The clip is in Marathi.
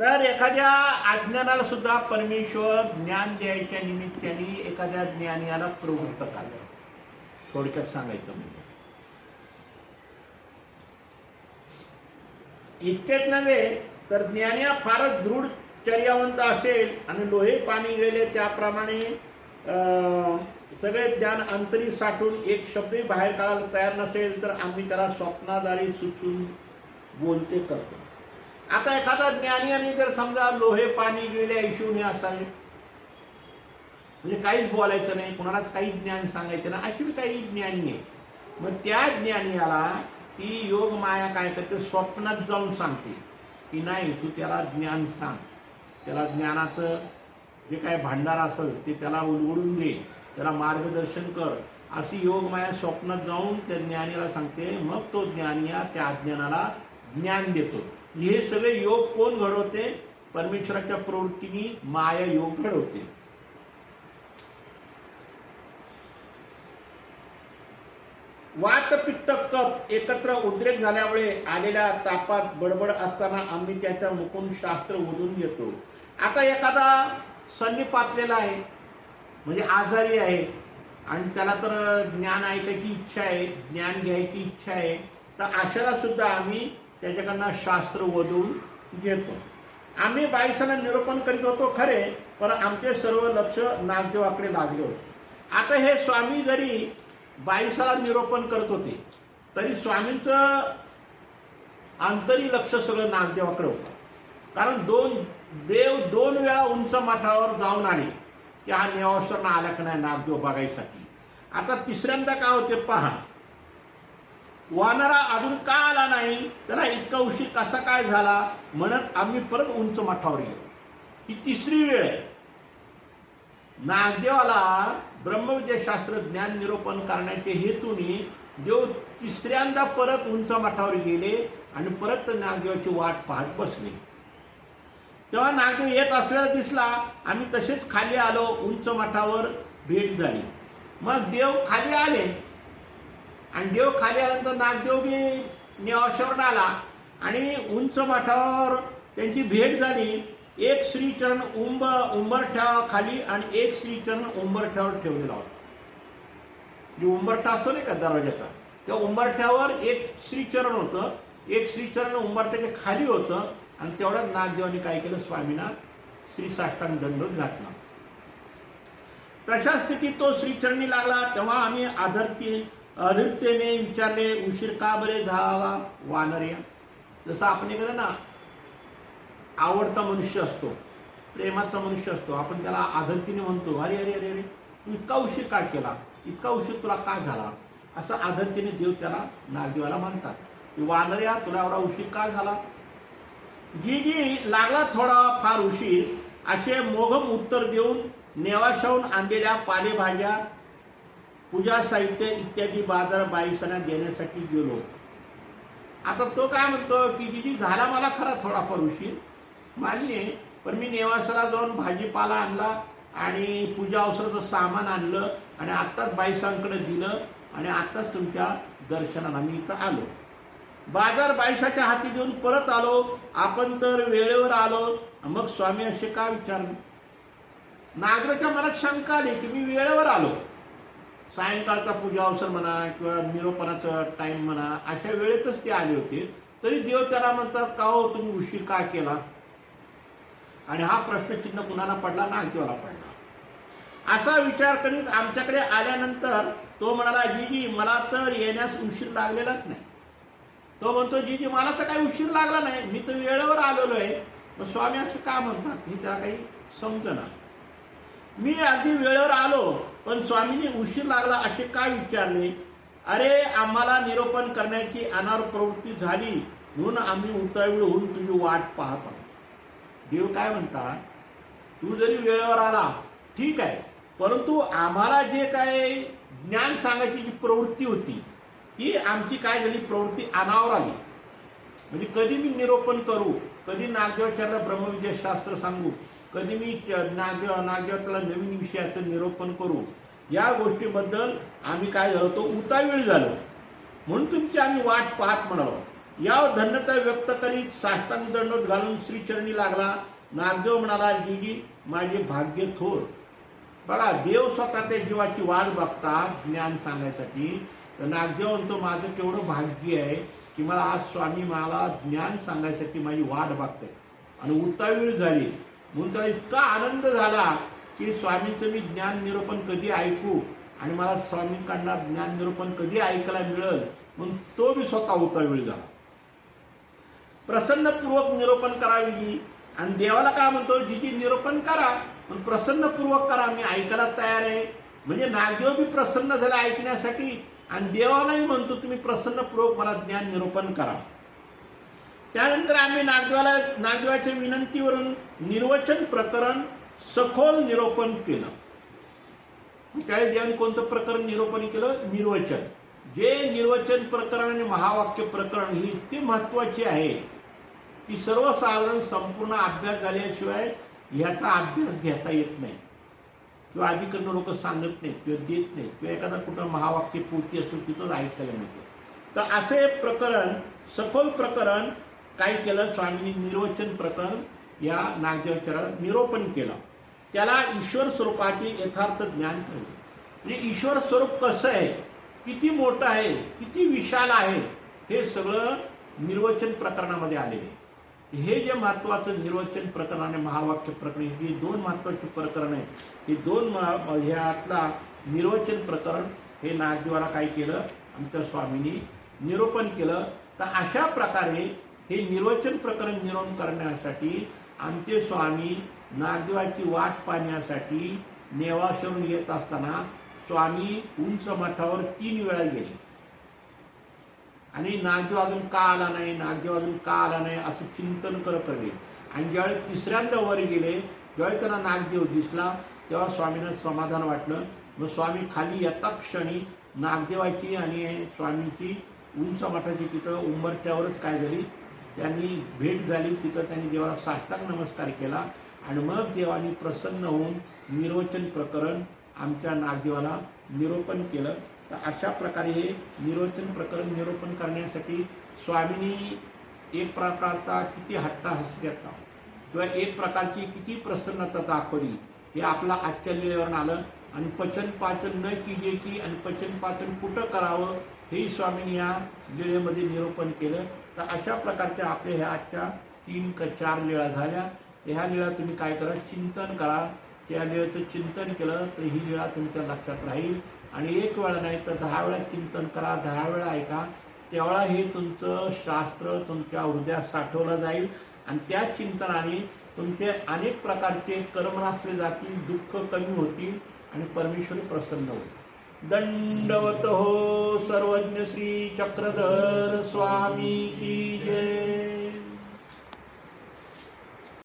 तर एखाद्या अज्ञानाला सुद्धा परमेश्वर ज्ञान द्यायच्या निमित्ताने एखाद्या ज्ञानियाला प्रवृत्त करतो थोडक्यात सांगायचं म्हणजे. इतकेच नव्हे तर ज्ञानिया फारच दृढ चर्यावंत असेल आणि लोहे पाणी गेले त्याप्रमाणे अं, सगळे ज्ञान अंतरी साठून एक शब्दही बाहेर काढायला तयार नसेल तर आम्ही त्याला स्वप्नाद्वारे सुचून बोलते करतो. आता एखादा ज्ञानी आणि जर समजा लोहे पाणी गेल्या हिशोने असावे म्हणजे काहीच बोलायचं नाही कुणालाच काही ज्ञान सांगायचं नाही अशी काही ज्ञानी आहे. मग त्या ज्ञानियाला ती योग माया काय करते? स्वप्नात जाऊन सांगते. की नाही तू त्याला ज्ञान सांग. त्याला ज्ञानाचं जे काय भांडार असेल ते त्याला उलगडून दे. त्याला मार्गदर्शन कर. अशी योग माया स्वप्नात जाऊन त्या ज्ञानीला सांगते. मग तो ज्ञानी त्या अज्ञानाला ज्ञान देतो. हे सगळे योग कोण घडवते? परमेश्वराच्या प्रवृत्तीने माया योग घडवते. वात पित्त कप एकत्र उद्रेक झाल्यामुळे आलेल्या तापात बडबड असताना आम्ही त्याच्या मुकून शास्त्र ओढून घेतो. आता एखादा सन्निपातलेला आहे म्हणजे आजारी आहे आणि त्याला तर ज्ञान ऐकायची इच्छा आहे ज्ञान घ्यायची इच्छा आहे तर अशाला सुद्धा आम्ही त्याच्याकडनं शास्त्र वधून घेतो. आम्ही बाईसाला निरोपण करीत होतो खरे पण आमचे सर्व लक्ष नागदेवाकडे लागले होते. आता हे स्वामी जरी बाईसाला निरोपण करत होते तरी स्वामींचं आंतरी लक्ष सगळं नागदेवाकडे होतं. कारण दोन देव दोन वेळा उंच मठावर जाऊन आले की हा नेवाश्वरनं आला का नाही नागदेव बघायसाठी. आता तिसऱ्यांदा काय होते पहा वानरा अजून का आला नाही? त्याला इतका उशीर कसा काय झाला? म्हणत आम्ही परत उंच मठावर गेलो. ही तिसरी वेळ आहे. नागदेवाला ब्रह्मविद्याशास्त्र ज्ञान निरूपण करण्याच्या हेतूने देव तिसऱ्यांदा परत उंच मठावर गेले आणि परत नागदेवाची वाट पाहत बसले. तेव्हा नागदेव येत असलेला दिसला. आम्ही तसेच खाली आलो. उंच मठावर भेट झाली. मग देव खाली आले. आणि देव खाली आल्यानंतर नागदेव बी नेवाशावर आला. आणि उंच मठावर त्यांची भेट झाली. एक श्रीचरण उंब उंबरठ्या खाली आणि एक श्रीचरण उंबरठ्यावर ठेवलेला होता. जे उंबरठा असतो नाही का दरवाज्याचा? त्या उंबरठ्यावर एक श्रीचरण होतं. एक श्रीचरण उंबरठ्याच्या खाली होतं. आणि तेवढ्यात नागदेवाने काय केलं? स्वामींना श्री साष्टांग दंडोत घातला. तशा स्थितीत तो श्रीचरणी लागला. तेव्हा आम्ही आधरती अधीरतेने विचारले उशीर का बरे झाला वानर्या? जसं आपण एखादा ना आवडता मनुष्य असतो प्रेमाचा मनुष्य असतो आपण त्याला आदरतीने म्हणतो अरे अरे अरे अरे तू इतका उशीर का केला? इतका उशीर तुला का झाला? असं आदरतीने देव त्याला नागदेवाला म्हणतात वानर्या तुला एवढा उशीर का झाला? जी जी लागला थोडा फार उशीर असे मोघम उत्तर देऊन नेवाशाहून आणलेल्या पालेभाज्या पूजा साहित्य इत्यादी बाजार बाईसांना देण्यासाठी गेलो. आता तो काय म्हणतो की दिदी झाला मला खरा थोडाफार उशीर. मान्य पण मी नेवासाला जाऊन भाजीपाला आणला आणि पूजा अवसराचं सामान आणलं आणि आत्ताच बाईसांकडे दिलं आणि आत्ताच तुमच्या दर्शनाला मी इथं आलो. बाजार बाईसाच्या हाती देऊन परत आलो. आपण तर वेळेवर आलो. मग स्वामी असे का विचारले नागराच्या मनात शंका आली की मी वेळेवर आलो. सायंकाळचा पूजा अवसर म्हणा किंवा निरोपणाचा टाईम म्हणा अशा वेळेतच ते आले होते. तरी देव त्याला म्हणतात का हो तुम्ही उशीर का केला? आणि हा प्रश्नचिन्ह कुणाला पडला? नागदेवाला पडला. असा विचार करीत आमच्याकडे आल्यानंतर तो म्हणाला जीजी मला तर येण्यास उशीर लागलेलाच नाही. तो म्हणतो जीजी मला तर काही उशीर लागला नाही. मी तर वेळेवर आलेलो आहे. मग स्वामी असं का म्हणतात? हे त्याला काही समजना मी अगदी वेळेवर आलो. पण स्वामींनी उशीर लागला असे काय विचारले? अरे आम्हाला निरोपण करण्याची अनार प्रवृत्ती झाली म्हणून आम्ही उतावीळ होऊन तुझी वाट पाहत आहोत. देव काय म्हणता? तू जरी वेळेवर आला ठीक आहे. परंतु आम्हाला जे काय ज्ञान सांगायची जी प्रवृत्ती होती ती आमची काय झाली? प्रवृत्ती अनावर आली. म्हणजे कधी मी निरोपण करू कधी नागदेवाच्याला ब्रह्मविद्याशास्त्र सांगू कधी मी नाग्य नागदेव नवीन विषयाचं निरोपण करू या गोष्टीबद्दल आम्ही काय झालो तो उतावीळ झालो. म्हणून तुमची आम्ही वाट पाहत म्हणालो. या धन्यता व्यक्त करीत साष्टांग दंडोत घालून श्रीचरणी लागला. नागदेव म्हणाला जीजी माझे भाग्य थोर. बघा देव स्वतः त्या जीवाची वाट बघतात ज्ञान सांगण्यासाठी तर नागदेव म्हणतो माझं केवढं भाग्य आहे की मला आज स्वामी मला ज्ञान सांगायसाठी माझी वाट बघते आणि उतावीळ झाली. म्हणून त्याला इतका आनंद झाला की स्वामींचं मी ज्ञान निरूपण कधी ऐकू आणि मला स्वामींकडनं ज्ञान निरूपण कधी ऐकायला मिळेल म्हणून तो बी स्वतः उतावीळ झाला. प्रसन्नपूर्वक निरूपण करावी जी आणि देवाला काय म्हणतो? जीजी निरूपण करा. पण प्रसन्नपूर्वक करा. मी ऐकायला तयार आहे. म्हणजे नागदेव बी प्रसन्न झाला ऐकण्यासाठी. आणि देवालाही म्हणतो तुम्ही प्रसन्नपूर्वक मला ज्ञान निरूपण करा. त्यानंतर आम्ही नागदेवाला नागदेवाच्या विनंतीवरून निर्वचन प्रकरण सखोल निरोपण केलं. त्यावेळी देवाने कोणतं प्रकरण निरोपण केलं? निर्वचन. जे निर्वचन प्रकरण आणि महावाक्य प्रकरण ही इतकी महत्वाची आहे की सर्वसाधारण संपूर्ण अभ्यास झाल्याशिवाय ह्याचा अभ्यास घेता येत नाही. किंवा अधिकडनं लोक सांगत नाहीत किंवा देत नाहीत किंवा एखादा कुठं महावाक्य पूर्ती असेल तिथंच ऐकायला मिळतं. तर असे प्रकरण सखोल प्रकरण काय केलं? स्वामींनी निर्वचन प्रकरण या नागदेवचाराला निरोपण केलं. त्याला ईश्वर स्वरूपाचे यथार्थ ज्ञान ठेवले म्हणजे ईश्वर स्वरूप कसं आहे? किती मोठं आहे? किती विशाल आहे? हे सगळं निर्वचन प्रकरणामध्ये आलेले आहे. हे जे महत्वाचं निर्वचन प्रकरण आणि महावाक्य प्रकरण ही दोन महत्वाची प्रकरण आहेत. हे दोन ह्यातला निर्वचन प्रकरण हे नागदेवाला काय केलं? आमच्या स्वामींनी निरूपण केलं. तर अशा प्रकारे हे निर्वचन प्रकरण निरोपण करण्यासाठी आमचे स्वामी नागदेवाची वाट पाहण्यासाठी नेवाशरून येत असताना स्वामी उंच मठावर तीन वेळा गेले. आणि नागदेव अजून का आला नाही नागदेव अजून का आला नाही असं चिंतन करत राहिले आणि ज्यावेळी तिसऱ्यांदा वर गेले ज्यावेळी त्यांना नागदेव दिसला तेव्हा स्वामींना समाधान वाटलं. मग स्वामी खाली येता क्षणी नागदेवाची आणि स्वामींची उंच मठाची तिथं उंबरट्यावरच काय झाली? त्यांनी भेट झाली तिथं त्यांनी देवाला साष्टांग नमस्कार केला. आणि मग देवानी प्रसन्न होऊन निर्वचन प्रकरण आमच्या नागदेवाला निरोपण केलं. तर अशा प्रकारे हे निर्वचन प्रकरण निरोपण करण्यासाठी स्वामींनी एक प्रकारचा किती हट्टा हस घेतला. किंवा एक प्रकारची किती प्रसन्नता दाखवली हे आपला आजच्या आलं. आणि पचन पाचन न कीजे की आणि पचन पाचन कुठं करावं हेही स्वामींनी या लिळेमध्ये निरूपण केलं. तर अशा प्रकारच्या आपल्या ह्या आजच्या तीन का चार लिळा झाल्या. ह्या लिळा तुम्ही काय करा चिंतन करा. त्या लिळेचं चिंतन केलं तर ही लिळा तुमच्या लक्षात राहील. आणि एक वेळा नाही तर दहा वेळा चिंतन करा दहा वेळा ऐका. तेवढा हे तुमचं शास्त्र तुमच्या हृदयात साठवलं जाईल. आणि त्या चिंतनाने तुमचे अनेक प्रकारचे कर्म नसले जातील दुःख कमी होतील आणि परमेश्वर प्रसन्न होईल. दंडवत हो सर्वज्ञ श्री चक्रधर स्वामी की जय.